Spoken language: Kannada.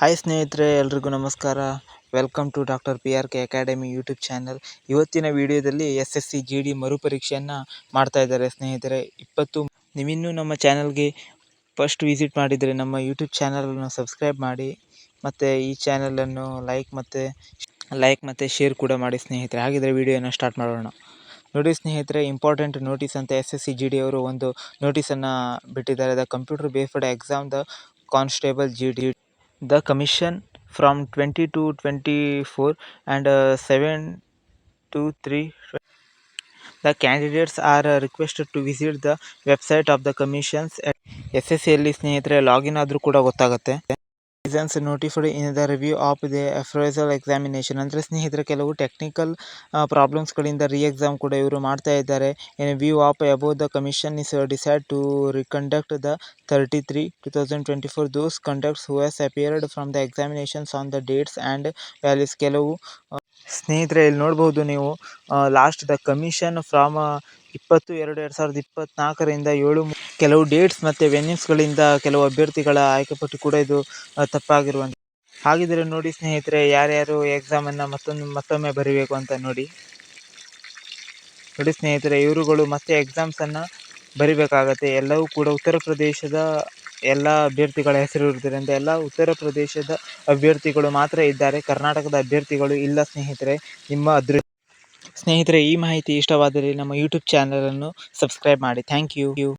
ಹಾಯ್ ಸ್ನೇಹಿತರೆ, ಎಲ್ರಿಗೂ ನಮಸ್ಕಾರ. Welcome to doctor P R K academy YouTube channel ಇವತ್ತಿನ ವಿಡಿಯೋದಲ್ಲಿ S S C G D ಮರುಪರೀಕ್ಷೆಯನ್ನು ಮಾಡ್ತಾ ಇದ್ದಾರೆ ಸ್ನೇಹಿತರೆ. ಇಪ್ಪತ್ತು ನೀವಿನ್ನೂ ನಮ್ಮ ಚಾನಲ್ಗೆ ಫಸ್ಟ್ ವಿಸಿಟ್ ಮಾಡಿದರೆ ನಮ್ಮ ಯೂಟ್ಯೂಬ್ ಚಾನಲನ್ನು ಸಬ್ಸ್ಕ್ರೈಬ್ ಮಾಡಿ, ಮತ್ತು ಈ ಚಾನಲನ್ನು ಲೈಕ್ ಮತ್ತು ಲೈಕ್ ಮತ್ತು ಶೇರ್ ಕೂಡ ಮಾಡಿ ಸ್ನೇಹಿತರೆ. ಹಾಗಿದ್ರೆ ವಿಡಿಯೋನ ಸ್ಟಾರ್ಟ್ ಮಾಡೋಣ. ನೋಡಿ ಸ್ನೇಹಿತರೆ ಇಂಪಾರ್ಟೆಂಟ್ ನೋಟಿಸ್ ಅಂತ S S C G D ಅವರು ಒಂದು ನೋಟಿಸನ್ನು ಬಿಟ್ಟಿದ್ದಾರೆ. The computer based exam the constable GD D the commission from 20 to 24 and uh, 7 to 3 the candidates are uh, requested to visit the website of the commissions at ssl ಸಿಯಲ್ಲಿ ಸ್ನೇಹಿತರೆ ಲಾಗಿನ್ ಆದರೂ ಕೂಡ ಗೊತ್ತಾಗುತ್ತೆ reasons notified in the review of the appraisal examination ಅಂದರೆ ಸ್ನೇಹಿತರೆ, ಕೆಲವು ಟೆಕ್ನಿಕಲ್ ಪ್ರಾಬ್ಲಮ್ಸ್ಗಳಿಂದ ರೀ ಎಕ್ಸಾಮ್ ಕೂಡ ಇವರು ಮಾಡ್ತಾ ಇದ್ದಾರೆ. In view of above the commission is decided to reconduct the thirty three two thousand twenty four those conducts who has appeared from the examinations on the dates and values ಕೆಲವು ಸ್ನೇಹಿತರೆ, ಇಲ್ಲಿ ನೋಡ್ಬೋದು ನೀವು ಲಾಸ್ಟ್ ದ ಕಮಿಷನ್ ಫ್ರಾಮ್ ಇಪ್ಪತ್ತು, ಎರಡು ಎರಡು ಸಾವಿರದ ಇಪ್ಪತ್ತ್ನಾಲ್ಕರಿಂದ ಏಳು ಕೆಲವು ಡೇಟ್ಸ್ ಮತ್ತು ವೆನ್ಯೂಸ್ಗಳಿಂದ ಕೆಲವು ಅಭ್ಯರ್ಥಿಗಳ ಆಯ್ಕೆ ಪಟ್ಟಿ ಕೂಡ ಇದು ತಪ್ಪಾಗಿರುವಂಥ ಹಾಗಿದ್ರೆ ನೋಡಿ ಸ್ನೇಹಿತರೆ, ಯಾರ್ಯಾರು ಎಕ್ಸಾಮನ್ನು ಮತ್ತೊಂದು, ಮತ್ತೊಮ್ಮೆ ಬರೀಬೇಕು ಅಂತ ನೋಡಿ. ನೋಡಿ ಸ್ನೇಹಿತರೆ, ಇವರುಗಳು ಮತ್ತೆ ಎಕ್ಸಾಮ್ಸನ್ನು ಬರಿಬೇಕಾಗತ್ತೆ. ಎಲ್ಲವೂ ಕೂಡ ಉತ್ತರ ಪ್ರದೇಶದ ಎಲ್ಲ ಅಭ್ಯರ್ಥಿಗಳ ಹೆಸರು ಇರುವುದರಿಂದ ಎಲ್ಲ ಉತ್ತರ ಪ್ರದೇಶದ ಅಭ್ಯರ್ಥಿಗಳು ಮಾತ್ರ ಇದ್ದಾರೆ. ಕರ್ನಾಟಕದ ಅಭ್ಯರ್ಥಿಗಳು ಇಲ್ಲ ಸ್ನೇಹಿತರೆ. ನಿಮ್ಮ ಅದೃ ಸ್ನೇಹಿತರೆ, ಈ ಮಾಹಿತಿ ಇಷ್ಟವಾದರೆ ನಮ್ಮ ಯೂಟ್ಯೂಬ್ ಚಾನಲನ್ನು ಸಬ್ಸ್ಕ್ರೈಬ್ ಮಾಡಿ. Thank you